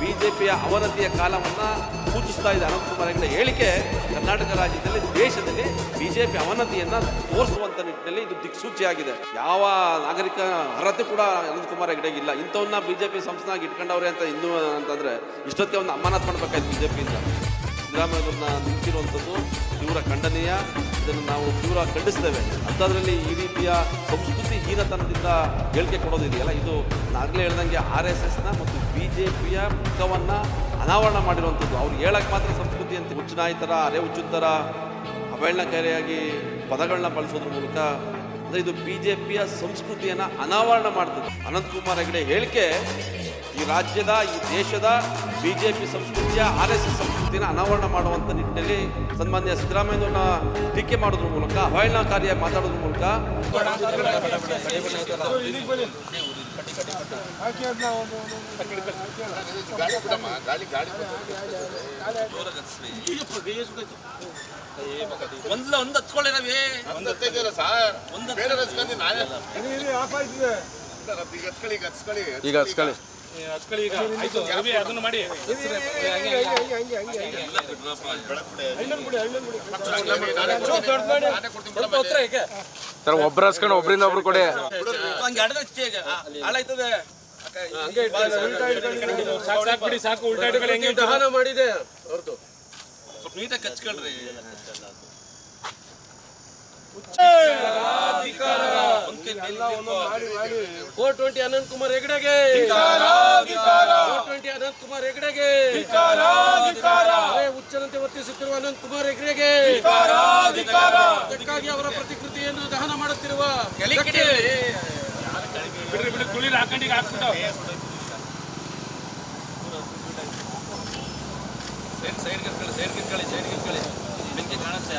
ಬಿಜೆಪಿಯ ಅವನತಿಯ ಕಾಲವನ್ನು ಸೂಚಿಸ್ತಾ ಇದೆ ಅನಂತಕುಮಾರ್ ಹೆಗಡೆ. ಹೇಳಿಕೆ ಕರ್ನಾಟಕ ರಾಜ್ಯದಲ್ಲಿ ದೇಶದಲ್ಲಿ ಬಿಜೆಪಿ ಅವನತಿಯನ್ನು ತೋರಿಸುವಂತ ನಿಟ್ಟಿನಲ್ಲಿ ಇದು ದಿಕ್ಸೂಚಿಯಾಗಿದೆ. ಯಾವ ನಾಗರಿಕ ಅರ್ಹತೆ ಕೂಡ ಅನಂತಕುಮಾರ್ ಹೆಗಡೆಗೆ ಇಲ್ಲ. ಇಂಥವನ್ನ ಬಿಜೆಪಿ ಸಂಸ್ಥೆನಾಗಿ ಇಟ್ಕೊಂಡವ್ರೆ ಅಂತ ಇನ್ನೂ ಅಂತಂದ್ರೆ ಇಷ್ಟೊತ್ತಿಗೆ ಒಂದು ಅಮಾನತ್ ಮಾಡ್ಬೇಕಾಯ್ತು ಬಿಜೆಪಿಯಿಂದ. ಸಿದ್ದರಾಮಯ್ಯ ನಿಂತಿರುವಂಥದ್ದು ತೀವ್ರ ಖಂಡನೀಯ, ಇದನ್ನು ನಾವು ತೀವ್ರ ಖಂಡಿಸ್ತೇವೆ. ಅಂಥದ್ರಲ್ಲಿ ಈ ರೀತಿಯ ಸಂಸ್ಕೃತಿ ಹೀನತನದಿಂದ ಹೇಳಿಕೆ ಕೊಡೋದಿದೆಯಲ್ಲ ಇದು ನಾಗಲೇ ಹೇಳ್ದಂಗೆ ಆರ್ ಎಸ್ ಎಸ್ನ ಮತ್ತು ಬಿ ಜೆ ಪಿಯ ಮುಖವನ್ನು ಅನಾವರಣ ಮಾಡಿರುವಂಥದ್ದು. ಅವ್ರು ಹೇಳಕ್ಕೆ ಮಾತ್ರ ಸಂಸ್ಕೃತಿ ಅಂತ. ಉಚ್ಚನಾಯಿತರ, ಅರೆ ಹುಚ್ಚುತ್ತರ ಅವಹೇಳನಕಾರಿಯಾಗಿ ಪದಗಳನ್ನ ಬಳಸೋದ್ರ ಮೂಲಕ, ಅಂದರೆ ಇದು ಬಿ ಜೆ ಪಿಯ ಸಂಸ್ಕೃತಿಯನ್ನು ಅನಾವರಣ ಮಾಡ್ತದೆ. ಅನಂತಕುಮಾರ್ ಹೆಗಡೆ ಹೇಳಿಕೆ ಈ ರಾಜ್ಯದ ಈ ದೇಶದ ಬಿಜೆಪಿ ಸಂಸ್ಕೃತಿಯ ಆರ್ ಎಸ್ ಎಸ್ ಸಂಸ್ಕೃತಿನ ಅನಾವರಣ ಮಾಡುವಂಥ ನಿಟ್ಟಿನಲ್ಲಿ ಸನ್ಮಾನ್ಯ ಸಿದ್ದರಾಮಯ್ಯವ್ರನ್ನ ಟೀಕೆ ಮಾಡೋದ್ರ ಮೂಲಕ ಅವಹೇಳನಕಾರಿಯಾಗಿ ಮಾತಾಡೋದ್ರ ಮೂಲಕ ಒಂದ್ಲ ಒಂದ್ ಹತ್ಕೊಳ್ಳಿ ನಾವೇ ಒಂದು ತೆಗೀರ ಸಾರ್ ಬೇರೆ ರಸ್ಕಂದಿ ನಾನೇ ಈಗ ಹಚ್ಕೊಳ್ಳಿ ಹಚ್ಕೊಳ್ಳಿ ಈಗ ಆಯ್ತು ಅದನ್ನ ಮಾಡಿ. ಸರ್ ಒಬ್ರು ಹಚ್ಕೊಂಡು ಒಬ್ರಿಂದ ಒಬ್ರು ಕೊಡಿ. ಸಾಕು ಉಲ್ಟಾ ಮಾಡಿದೆ. ಸ್ವಲ್ಪ ನೀಟಾಗಿ ಹಚ್ಕೊಳ್ರಿ four twenty Anant Kumar twenty Anant Kumar ವರ್ತಿಸುತ್ತಿರುವ Anant Kumar ಹೆಗಡೆಗೆ ಅದಕ್ಕಾಗಿ ಅವರ ಪ್ರತಿಕೃತಿಯನ್ನು ದಹನ ಮಾಡುತ್ತಿರುವ ಬಿಡ್ರಿ ಬಿಡ್ರಿ ಸೈಡ್ ಕಿತ್ಕೊಳ್ಳಿ ಬೆಂಕಿ ಕಾಣುತ್ತೆ.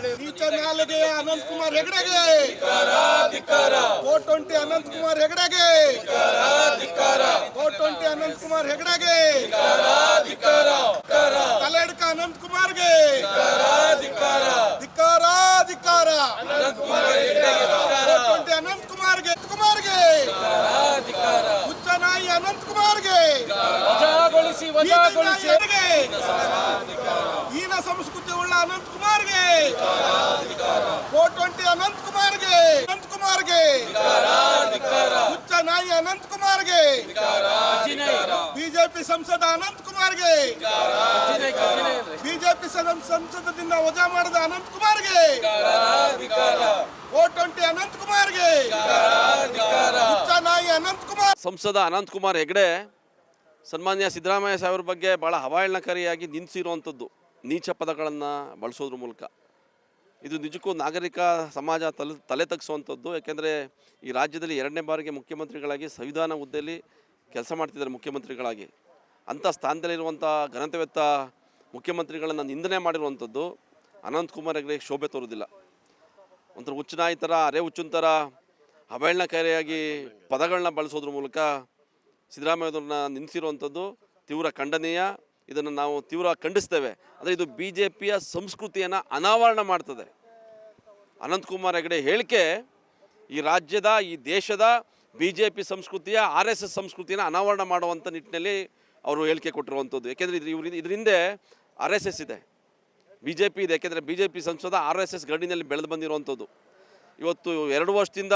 ನಾಲಿಗೆಯ ಅನಂತ್ ಕುಮಾರ್ ಹೆಗಡೆಗೆ. ಫೋರ್ ಟ್ವೆಂಟಿ ಅನಂತ್ ಕುಮಾರ್ ಹೆಗಡೆಗೆ. ಫೋರ್ ಟ್ವೆಂಟಿ ಅನಂತ್ ಕುಮಾರ್ ಹೆಗಡೆಗೆ. ತಲೆಡ್ಕ ಅನಂತ್ ಕುಮಾರ್ಗೆ. ಧಿಕ್ಕಾರ ಧಿಕ್ಕಾರ ಫೋರ್ ಟ್ವೆಂಟಿ ಅನಂತ್ ಕುಮಾರ್ಗೆ. ಕುಮಾರ್ಗೆ. ಹುಚ್ಚ ನಾಯಿ ಅನಂತ್ ಕುಮಾರ್ಗೆ. ವಜಾಗೊಳಿಸಿ ವಜಾಗೊಳಿಸಿ. ಹೀನ ಸಂಸ್ಕೃತಿ ಉಳ್ಳ ಅನಂತ ಕುಮಾರ್ಗೆ. ಫೋರ್ ಟ್ವೆಂಟಿ ಅನಂತ್ ಕುಮಾರ್ಗೆ. ಅನಂತ್ ಕುಮಾರ್ಗೆ. ಹುಚ್ಚ ನಾಯಿ ಅನಂತ್ ಕುಮಾರ್ಗೆ. ಬಿಜೆಪಿ ಸಂಸದ ಅನಂತ್ ಕುಮಾರ್ಗೆ. ಬಿಜೆಪಿ ಸಂಸದದಿಂದ ವಜಾ ಮಾಡಿದ ಅನಂತ್ ಕುಮಾರ್ಗೆ. ಫೋರ್ ಟ್ವೆಂಟಿ ಅನಂತ್ ಕುಮಾರ್ಗೆ. ಹುಚ್ಚ ನಾಯಿ ಅನಂತ್ ಕುಮಾರ್, ಸಂಸದ ಅನಂತಕುಮಾರ್ ಹೆಗಡೆ, ಸನ್ಮಾನ್ಯ ಸಿದ್ದರಾಮಯ್ಯ ಸಾಹೇಬ್ರ ಬಗ್ಗೆ ಭಾಳ ಹವಾಯಣಕಾರಿಯಾಗಿ ನಿಂತಿರುವಂಥದ್ದು. ನೀಚ ಪದಗಳನ್ನು ಬಳಸೋದ್ರ ಮೂಲಕ. ಇದು ನಿಜಕ್ಕೂ ನಾಗರಿಕ ಸಮಾಜ ತಲೆ ತಲೆ ತಗ್ಸುವಂಥದ್ದು. ಯಾಕೆಂದರೆ ಈ ರಾಜ್ಯದಲ್ಲಿ ಎರಡನೇ ಬಾರಿಗೆ ಮುಖ್ಯಮಂತ್ರಿಗಳಾಗಿ ಸಂವಿಧಾನ ಹುದ್ದೆಯಲ್ಲಿ ಕೆಲಸ ಮಾಡ್ತಿದ್ದಾರೆ ಮುಖ್ಯಮಂತ್ರಿಗಳಾಗಿ. ಅಂಥ ಸ್ಥಾನದಲ್ಲಿರುವಂಥ ಘನತೆವೆತ್ತ ಮುಖ್ಯಮಂತ್ರಿಗಳನ್ನು ನಿಂದನೆ ಮಾಡಿರುವಂಥದ್ದು ಅನಂತಕುಮಾರ್ ಹೆಗಡೆ ಶೋಭೆ ತೋರುವುದಿಲ್ಲ. ಒಂಥರ ಹುಚ್ಚುನಾಯಿ ಥರ, ಅರೆ ಥರ ಅವಹೇಳನಕಾರಿಯಾಗಿ ಪದಗಳನ್ನ ಬಳಸೋದ್ರ ಮೂಲಕ ಸಿದ್ದರಾಮಯ್ಯವ್ರನ್ನ ನಿಲ್ಲಿಸಿರುವಂಥದ್ದು ತೀವ್ರ ಖಂಡನೀಯ ಇದನ್ನು ನಾವು ತೀವ್ರ ಖಂಡಿಸ್ತೇವೆ. ಅಂದರೆ ಇದು ಬಿ ಜೆ ಪಿಯ ಸಂಸ್ಕೃತಿಯನ್ನು ಅನಾವರಣ ಮಾಡ್ತದೆ. ಅನಂತಕುಮಾರ್ ಹೆಗಡೆ ಹೇಳಿಕೆ, ಈ ರಾಜ್ಯದ, ಈ ದೇಶದ ಬಿ ಜೆ ಪಿ ಸಂಸ್ಕೃತಿಯ, ಆರ್ ಎಸ್ ಎಸ್ ಸಂಸ್ಕೃತಿಯನ್ನು ಅನಾವರಣ ಮಾಡುವಂಥ ನಿಟ್ಟಿನಲ್ಲಿ ಅವರು ಹೇಳಿಕೆ ಕೊಟ್ಟಿರುವಂಥದ್ದು. ಯಾಕೆಂದರೆ ಇದ್ರ ಇವ್ರ ಹಿಂದೆ ಆರ್ ಎಸ್ ಎಸ್ ಇದೆ. ಬಿ ಜೆ ಪಿ ಇದೆ. ಯಾಕೆಂದರೆ ಬಿ ಜೆ ಪಿ ಸಂಸದ ಆರ್ ಎಸ್ ಎಸ್ ಗಡಿನಲ್ಲಿ ಬೆಳೆದು ಬಂದಿರುವಂಥದ್ದು. ಇವತ್ತು ಎರಡು ವರ್ಷದಿಂದ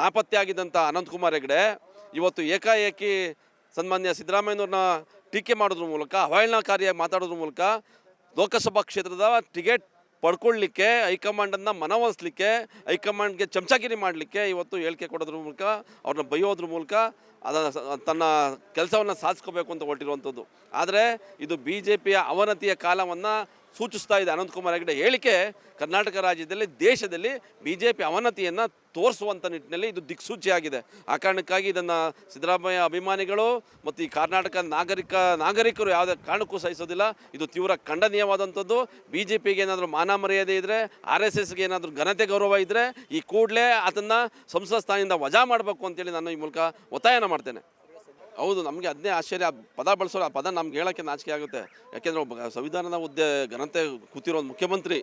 ನಾಪತ್ತೆ ಆಗಿದ್ದಂಥ ಅನಂತಕುಮಾರ್ ಹೆಗಡೆ, ಇವತ್ತು ಏಕಾಏಕಿ ಸನ್ಮಾನ್ಯ ಸಿದ್ದರಾಮಯ್ಯನವ್ರನ್ನ ಟೀಕೆ ಮಾಡೋದ್ರ ಮೂಲಕ ಅವಹೇಳನಕಾರಿಯಾಗಿ ಮಾತಾಡೋದ್ರ ಮೂಲಕ ಲೋಕಸಭಾ ಕ್ಷೇತ್ರದ ಟಿಕೆಟ್ ಪಡ್ಕೊಳ್ಳಿಕ್ಕೆ, ಹೈಕಮಾಂಡನ್ನು ಮನವೊಲಿಸ್ಲಿಕ್ಕೆ, ಹೈಕಮಾಂಡ್ಗೆ ಚಮಚಾಗಿರಿ ಮಾಡಲಿಕ್ಕೆ ಇವತ್ತು ಹೇಳಿಕೆ ಕೊಡೋದ್ರ ಮೂಲಕ, ಅವ್ರನ್ನ ಬೈಯೋದ್ರ ಮೂಲಕ ಅದ ತನ್ನ ಕೆಲಸವನ್ನು ಸಾಧಿಸ್ಕೋಬೇಕು ಅಂತ ಹೊರಟಿರುವಂಥದ್ದು. ಆದರೆ ಇದು ಬಿ ಜೆ ಪಿಯ ಅವನತಿಯ ಕಾಲವನ್ನು ಸೂಚಿಸ್ತಾ ಇದೆ ಅನಂತಕುಮಾರ್ ಹೆಗಡೆ ಹೇಳಿಕೆ, ಕರ್ನಾಟಕ ರಾಜ್ಯದಲ್ಲಿ, ದೇಶದಲ್ಲಿ ಬಿ ಜೆ ಪಿ ಅವನತಿಯನ್ನು ತೋರಿಸುವಂಥ ನಿಟ್ಟಿನಲ್ಲಿ ಇದು ದಿಕ್ಸೂಚಿಯಾಗಿದೆ. ಆ ಕಾರಣಕ್ಕಾಗಿ ಇದನ್ನು ಸಿದ್ದರಾಮಯ್ಯ ಅಭಿಮಾನಿಗಳು ಮತ್ತು ಈ ಕರ್ನಾಟಕ ನಾಗರಿಕ, ನಾಗರಿಕರು ಯಾವುದೇ ಕಾರಣಕ್ಕೂ ಸಹಿಸೋದಿಲ್ಲ. ಇದು ತೀವ್ರ ಖಂಡನೀಯವಾದಂಥದ್ದು. ಬಿ ಜೆ ಪಿಗೆ ಏನಾದರೂ ಮಾನ ಮರ್ಯಾದೆ ಇದ್ದರೆ ಆರ್ ಎಸ್ ಎಸ್ಗೆ ಏನಾದರೂ ಘನತೆ ಗೌರವ ಇದ್ದರೆ ಈ ಕೂಡಲೇ ಅದನ್ನು ಸಂಸತ್ ಸ್ಥಾನದಿಂದ ವಜಾ ಮಾಡಬೇಕು ಅಂತೇಳಿ ನಾನು ಈ ಮೂಲಕ ಒತ್ತಾಯನ ಮಾಡ್ತೇನೆ. ಹೌದು, ನಮಗೆ ಅದನ್ನೇ ಆಶ್ಚರ್ಯ. ಪದ ಬಳಸೋ ಆ ಪದ ನಮ್ಗೆ ಹೇಳೋಕ್ಕೆ ನಾಚಿಕೆ ಆಗುತ್ತೆ. ಯಾಕೆಂದರೆ ಸಂವಿಧಾನದ ಹುದ್ದೆ, ಘನತೆ ಕೂತಿರೋ ಮುಖ್ಯಮಂತ್ರಿ.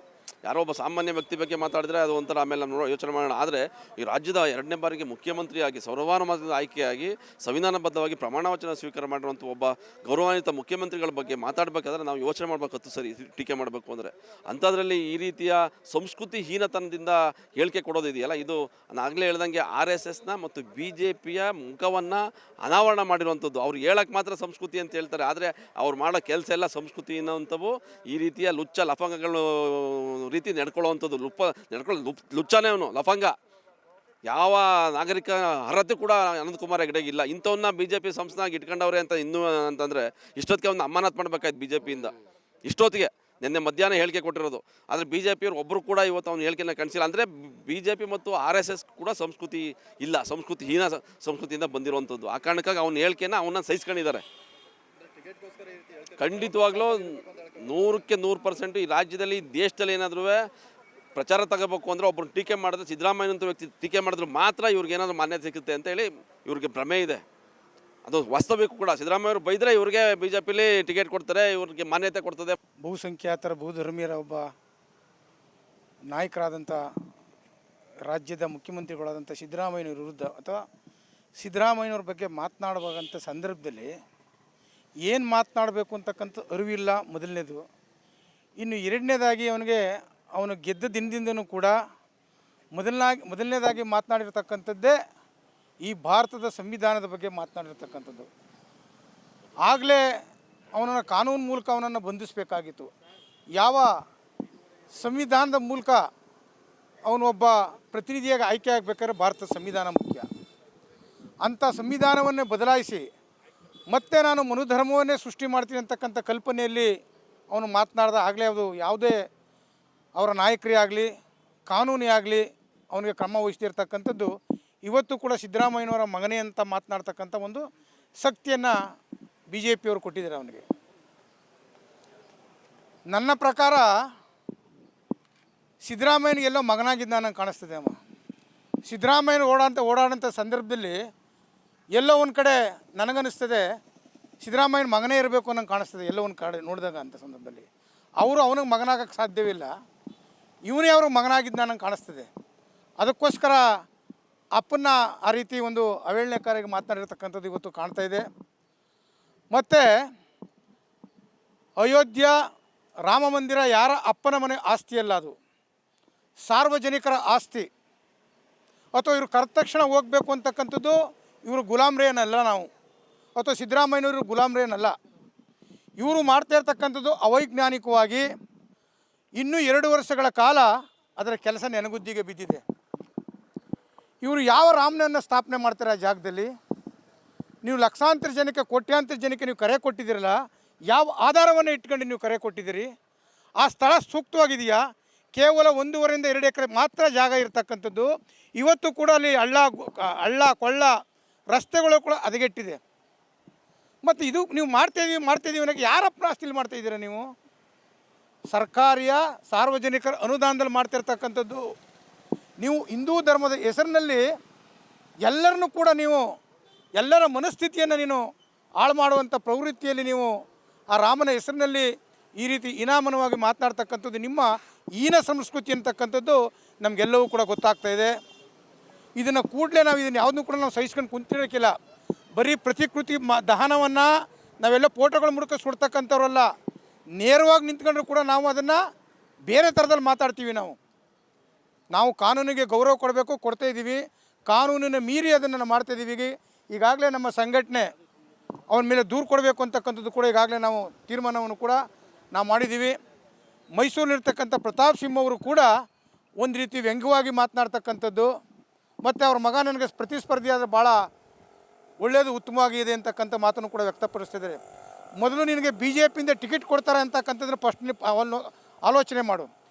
ಯಾರೋ ಒಬ್ಬ ಸಾಮಾನ್ಯ ವ್ಯಕ್ತಿ ಬಗ್ಗೆ ಮಾತಾಡಿದ್ರೆ ಅದು ಒಂಥರ ಆಮೇಲೆ ನಾವು ಯೋಚನೆ ಮಾಡೋಣ. ಆದರೆ ಈ ರಾಜ್ಯದ ಎರಡನೇ ಬಾರಿಗೆ ಮುಖ್ಯಮಂತ್ರಿಯಾಗಿ ಸರ್ವಾನುಮತದಿಂದ ಆಯ್ಕೆಯಾಗಿ ಸಂವಿಧಾನಬದ್ಧವಾಗಿ ಪ್ರಮಾಣ ವಚನ ಸ್ವೀಕಾರ ಮಾಡಿರುವಂಥ ಒಬ್ಬ ಗೌರವಾನ್ವಿತ ಮುಖ್ಯಮಂತ್ರಿಗಳ ಬಗ್ಗೆ ಮಾತಾಡಬೇಕಾದ್ರೆ ನಾವು ಯೋಚನೆ ಮಾಡಬೇಕು ಸರಿ ಟೀಕೆ ಮಾಡಬೇಕು ಅಂದರೆ. ಅಂಥದ್ರಲ್ಲಿ ಈ ರೀತಿಯ ಸಂಸ್ಕೃತಿ ಹೀನತನದಿಂದ ಹೇಳಿಕೆ ಕೊಡೋದಿದೆಯಲ್ಲ, ಇದು ಆಗಲೇ ಹೇಳ್ದಂಗೆ ಆರ್ ಎಸ್ ಎಸ್ನ ಮತ್ತು ಬಿ ಜೆ ಪಿಯ ಮುಖವನ್ನು ಅನಾವರಣ ಮಾಡಿರುವಂಥದ್ದು. ಅವ್ರು ಹೇಳಕ್ಕೆ ಮಾತ್ರ ಸಂಸ್ಕೃತಿ ಅಂತ ಹೇಳ್ತಾರೆ, ಆದರೆ ಅವ್ರು ಮಾಡೋ ಕೆಲಸ ಎಲ್ಲ ಸಂಸ್ಕೃತಿ ಅನ್ನೋವಂಥವು ಈ ರೀತಿಯ ಲುಚ್ಚ ಲಫಂಗಗಳು ರೀತಿ ನಡ್ಕೊಳ್ಳೋವಂಥದ್ದು ಲುಪ್ಪ, ನಡ್ಕೊಳ್ಳೋ, ಲುಪ್, ಲುಚ್ಚಾನೇ ಅವನು, ಲಫಂಗ. ಯಾವ ನಾಗರಿಕ ಅರ್ಹತೆ ಕೂಡ ಅನಂತಕುಮಾರ್ ಹೆಗಡೆಗೆ ಇಲ್ಲ ಇಂಥವನ್ನ ಬಿ ಜೆ ಪಿ ಸಂಸ್ಥಾಗಿ ಇಟ್ಕೊಂಡವ್ರೆ ಅಂತ ಇನ್ನೂ ಅಂತಂದರೆ ಇಷ್ಟೊತ್ತಿಗೆ ಅವ್ನ ಅಮಾನತ್ ಮಾಡಬೇಕಾಯ್ತು ಬಿ ಜೆ ಪಿಯಿಂದ ಇಷ್ಟೊತ್ತಿಗೆ, ನಿನ್ನೆ ಮಧ್ಯಾಹ್ನ ಹೇಳಿಕೆ ಕೊಟ್ಟಿರೋದು. ಆದರೆ ಬಿ ಜೆ ಪಿಯವ್ರು ಒಬ್ಬರು ಕೂಡ ಇವತ್ತು ಅವ್ನ ಹೇಳಿಕೆನ ಕಣಿಸಿಲ್ಲ. ಅಂದರೆ ಬಿ ಜೆ ಪಿ ಮತ್ತು ಆರ್ ಎಸ್ ಎಸ್ ಕೂಡ ಸಂಸ್ಕೃತಿ ಇಲ್ಲ. ಸಂಸ್ಕೃತಿ ಹೀನ ಸಂಸ್ಕೃತಿಯಿಂದ ಬಂದಿರುವಂಥದ್ದು. ಆ ಕಾರಣಕ್ಕಾಗಿ ಅವನ ಹೇಳಿಕೆನ ಅವನ್ನ ಸಹಿಸ್ಕೊಂಡಿದ್ದಾರೆ. ಖಂಡಿತವಾಗ್ಲೂ ನೂರಕ್ಕೆ ನೂರು ಪರ್ಸೆಂಟ್ ಈ ರಾಜ್ಯದಲ್ಲಿ ದೇಶದಲ್ಲಿ ಏನಾದರೂ ಪ್ರಚಾರ ತಗೋಬೇಕು ಅಂದರೆ ಒಬ್ಬರು ಟೀಕೆ ಮಾಡಿದ್ರೆ ಸಿದ್ದರಾಮಯ್ಯ ಅಂತ ವ್ಯಕ್ತಿ ಟೀಕೆ ಮಾಡಿದ್ರೆ ಮಾತ್ರ ಇವ್ರಿಗೆ ಏನಾದರೂ ಮಾನ್ಯತೆ ಸಿಗುತ್ತೆ ಅಂತ ಹೇಳಿ ಇವ್ರಿಗೆ ಭ್ರಮೆ ಇದೆ. ಅದು ವಾಸ್ತವಿಕ ಕೂಡ. ಸಿದ್ದರಾಮಯ್ಯ ಅವರು ಬೈದರೆ ಇವ್ರಿಗೆ ಬಿ ಜೆ ಪಿಲಿ ಟಿಕೆಟ್ ಕೊಡ್ತಾರೆ ಇವ್ರಿಗೆ ಮಾನ್ಯತೆ ಕೊಡ್ತದೆ. ಬಹುಸಂಖ್ಯಾತರ ಬಹುಧರ್ಮೀಯರ ಒಬ್ಬ ನಾಯಕರಾದಂಥ ರಾಜ್ಯದ ಮುಖ್ಯಮಂತ್ರಿಗಳಾದಂಥ ಸಿದ್ದರಾಮಯ್ಯನವ್ರ ವಿರುದ್ಧ ಅಥವಾ ಸಿದ್ದರಾಮಯ್ಯನವ್ರ ಬಗ್ಗೆ ಮಾತನಾಡುವಾಗಂಥ ಸಂದರ್ಭದಲ್ಲಿ ಏನು ಮಾತನಾಡಬೇಕು ಅಂತಕ್ಕಂಥ ಅರಿವಿಲ್ಲ ಮೊದಲನೇದು. ಇನ್ನು ಎರಡನೇದಾಗಿ ಅವನಿಗೆ ಅವನು ಗೆದ್ದ ದಿನದಿಂದನೂ ಕೂಡ ಮೊದಲನಾಗಿ, ಮೊದಲನೇದಾಗಿ ಮಾತನಾಡಿರ್ತಕ್ಕಂಥದ್ದೇ ಈ ಭಾರತದ ಸಂವಿಧಾನದ ಬಗ್ಗೆ ಮಾತನಾಡಿರ್ತಕ್ಕಂಥದ್ದು. ಆಗಲೇ ಅವನನ್ನು ಕಾನೂನು ಮೂಲಕ ಅವನನ್ನು ಬಂಧಿಸಬೇಕಾಗಿತ್ತು. ಯಾವ ಸಂವಿಧಾನದ ಮೂಲಕ ಅವನು ಒಬ್ಬ ಪ್ರತಿನಿಧಿಯಾಗಿ ಆಯ್ಕೆ ಆಗಬೇಕಾದ್ರೆ ಭಾರತದ ಸಂವಿಧಾನ ಮುಖ್ಯ. ಅಂಥ ಸಂವಿಧಾನವನ್ನೇ ಬದಲಾಯಿಸಿ ಮತ್ತೆ ನಾನು ಮನುಧರ್ಮವನ್ನೇ ಸೃಷ್ಟಿ ಮಾಡ್ತೀನಿ ಅಂತಕ್ಕಂಥ ಕಲ್ಪನೆಯಲ್ಲಿ ಅವನು ಮಾತನಾಡ್ದ ಆಗಲೇ ಅದು ಯಾವುದೇ ಅವರ ನಾಯಕರೇ ಆಗಲಿ, ಕಾನೂನೇ ಆಗಲಿ ಅವನಿಗೆ ಕ್ರಮ ವಹಿಸ್ತಿರ್ತಕ್ಕಂಥದ್ದು ಇವತ್ತು ಕೂಡ ಸಿದ್ದರಾಮಯ್ಯನವರ ಮಗನೇ ಅಂತ ಮಾತನಾಡ್ತಕ್ಕಂಥ ಒಂದು ಶಕ್ತಿಯನ್ನು ಬಿ ಜೆ ಪಿಯವರು ಕೊಟ್ಟಿದ್ದಾರೆ ಅವನಿಗೆ. ನನ್ನ ಪ್ರಕಾರ ಸಿದ್ದರಾಮಯ್ಯನಿಗೆಲ್ಲೋ ಮಗನಾಗಿದ್ದ ನನಗೆ ಕಾಣಿಸ್ತದೆ ಅಮ್ಮ ಸಿದ್ದರಾಮಯ್ಯನ ಓಡಾಂತ ಓಡಾಡೋಂಥ ಸಂದರ್ಭದಲ್ಲಿ ಎಲ್ಲೋ ಒಂದು ಕಡೆ ನನಗನ್ನಿಸ್ತದೆ, ಸಿದ್ದರಾಮಯ್ಯನ ಮಗನೇ ಇರಬೇಕು ಅನ್ನಂಗೆ ಕಾಣಿಸ್ತದೆ ಎಲ್ಲೋ ಒಂದು ಕಡೆ ನೋಡಿದಾಗ ಅಂತ ಸಂದರ್ಭದಲ್ಲಿ. ಅವರು ಅವನಿಗೆ ಮಗನಾಗಕ್ಕೆ ಸಾಧ್ಯವಿಲ್ಲ ಇವನೇ ಅವ್ರಿಗೆ ಮಗನಾಗಿದ್ದ ನಂಗೆ ಕಾಣಿಸ್ತದೆ. ಅದಕ್ಕೋಸ್ಕರ ಅಪ್ಪನ್ನ ಆ ರೀತಿ ಒಂದು ಅವೇಳನೆಕಾರಿಗೆ ಮಾತನಾಡಿರ್ತಕ್ಕಂಥದ್ದು ಇವತ್ತು ಕಾಣ್ತಾ ಇದೆ. ಮತ್ತು ಅಯೋಧ್ಯ, ರಾಮ ಮಂದಿರ ಯಾರ ಅಪ್ಪನ ಮನೆ ಆಸ್ತಿಯಲ್ಲ ಅದು? ಸಾರ್ವಜನಿಕರ ಆಸ್ತಿ. ಅಥವಾ ಇವರು ಕರೆದ ತಕ್ಷಣ ಹೋಗಬೇಕು ಅಂತಕ್ಕಂಥದ್ದು ಇವರು ಗುಲಾಮ್ರೇನಲ್ಲ ನಾವು. ಅಥವಾ ಸಿದ್ದರಾಮಯ್ಯನವರು ಗುಲಾಮ್ರೇನಲ್ಲ ಇವರು ಮಾಡ್ತಾ ಇರ್ತಕ್ಕಂಥದ್ದು ಅವೈಜ್ಞಾನಿಕವಾಗಿ ಇನ್ನೂ ಎರಡು ವರ್ಷಗಳ ಕಾಲ ಅದರ ಕೆಲಸ ನೆನಗುದ್ದಿಗೆ ಬಿದ್ದಿದೆ. ಇವರು ಯಾವ ರಾಮನನ್ನು ಸ್ಥಾಪನೆ ಮಾಡ್ತಾರೆ ಆ ಜಾಗದಲ್ಲಿ? ನೀವು ಲಕ್ಷಾಂತರ ಜನಕ್ಕೆ, ಕೋಟ್ಯಾಂತರ ಜನಕ್ಕೆ ನೀವು ಕರೆ ಕೊಟ್ಟಿದ್ದೀರಲ್ಲ, ಯಾವ ಆಧಾರವನ್ನು ಇಟ್ಕೊಂಡು ನೀವು ಕರೆ ಕೊಟ್ಟಿದ್ದೀರಿ? ಆ ಸ್ಥಳ ಸೂಕ್ತವಾಗಿದೆಯಾ? ಕೇವಲ ಒಂದೂವರೆಯಿಂದ ಎರಡು ಎಕರೆ ಮಾತ್ರ ಜಾಗ ಇರತಕ್ಕಂಥದ್ದು. ಇವತ್ತು ಕೂಡ ಅಲ್ಲಿ ಹಳ್ಳ ಹಳ್ಳ, ಕೊಳ್ಳ ರಸ್ತೆಗಳು ಕೂಡ ಹದಗೆಟ್ಟಿದೆ. ಮತ್ತು ಇದು ನೀವು ಮಾಡ್ತಾಯಿದ್ದೀವಿ ಮಾಡ್ತಾಯಿದ್ದೀವಿ ಅನ್ನೋಕ್ಕೆ ಯಾರಪ್ಪನ ಆಸ್ತಿಲಿ ಮಾಡ್ತಾಯಿದ್ದೀರಾ ನೀವು? ಸರ್ಕಾರಿಯ ಸಾರ್ವಜನಿಕರ ಅನುದಾನದಲ್ಲಿ ಮಾಡ್ತಿರ್ತಕ್ಕಂಥದ್ದು ನೀವು ಹಿಂದೂ ಧರ್ಮದ ಹೆಸರಿನಲ್ಲಿ ಎಲ್ಲರನ್ನೂ ಕೂಡ ನೀವು ಎಲ್ಲರ ಮನಸ್ಥಿತಿಯನ್ನು ನೀನು ಹಾಳು ಮಾಡುವಂಥ ಪ್ರವೃತ್ತಿಯಲ್ಲಿ ನೀವು ಆ ರಾಮನ ಹೆಸರಿನಲ್ಲಿ ಈ ರೀತಿ ಇನಾಮನವಾಗಿ ಮಾತನಾಡ್ತಕ್ಕಂಥದ್ದು ನಿಮ್ಮ ಹೀನ ಸಂಸ್ಕೃತಿ ಅಂತಕ್ಕಂಥದ್ದು ನಮಗೆಲ್ಲವೂ ಕೂಡ ಗೊತ್ತಾಗ್ತಾ ಇದೆ. ಇದನ್ನು ಕೂಡಲೇ ನಾವು ಇದನ್ನು ಯಾವುದನ್ನು ಕೂಡ ನಾವು ಸಹಿಸ್ಕೊಂಡು ಕುಂತಿರೋಕ್ಕಿಲ್ಲ. ಬರೀ ಪ್ರತಿಕೃತಿ ಮ, ದಹನವನ್ನು ನಾವೆಲ್ಲ ಫೋಟೋಗಳ ಮೂಲಕ ಸುಡ್ತಕ್ಕಂಥವ್ರಲ್ಲ, ನೇರವಾಗಿ ನಿಂತ್ಕೊಂಡ್ರು ಕೂಡ ನಾವು ಅದನ್ನು ಬೇರೆ ಥರದಲ್ಲಿ ಮಾತಾಡ್ತೀವಿ ನಾವು. ನಾವು ಕಾನೂನಿಗೆ ಗೌರವ ಕೊಡಬೇಕು, ಕೊಡ್ತಾ ಇದ್ದೀವಿ. ಕಾನೂನಿನ ಮೀರಿ ಅದನ್ನು ನಾವು ಮಾಡ್ತಾ ಇದ್ದೀವಿ. ಈಗಾಗಲೇ ನಮ್ಮ ಸಂಘಟನೆ ಅವನ ಮೇಲೆ ದೂರು ಕೊಡಬೇಕು ಅಂತಕ್ಕಂಥದ್ದು ಕೂಡ ಈಗಾಗಲೇ ನಾವು ತೀರ್ಮಾನವನ್ನು ಕೂಡ ನಾವು ಮಾಡಿದ್ದೀವಿ. ಮೈಸೂರಿನಲ್ಲಿರ್ತಕ್ಕಂಥ ಪ್ರತಾಪ್ ಸಿಂಹ ಅವರು ಕೂಡ ಒಂದು ರೀತಿ ವ್ಯಂಗ್ಯವಾಗಿ ಮಾತನಾಡ್ತಕ್ಕಂಥದ್ದು. ಮತ್ತು ಅವ್ರ ಮಗ ನನಗೆ ಪ್ರತಿಸ್ಪರ್ಧಿ ಆದರೆ ಭಾಳ ಒಳ್ಳೆಯದು ಉತ್ತಮವಾಗಿದೆ ಅಂತಕ್ಕಂಥ ಮಾತನ್ನು ಕೂಡ ವ್ಯಕ್ತಪಡಿಸ್ತಿದ್ದಾರೆ. ಮೊದಲು ನಿನಗೆ ಬಿ ಜೆ ಪಿಯಿಂದ ಟಿಕೆಟ್ ಕೊಡ್ತಾರೆ ಅಂತಕ್ಕಂಥದ್ರೆ ಫಸ್ಟ್ ಆಲೋಚನೆ ಮಾಡು.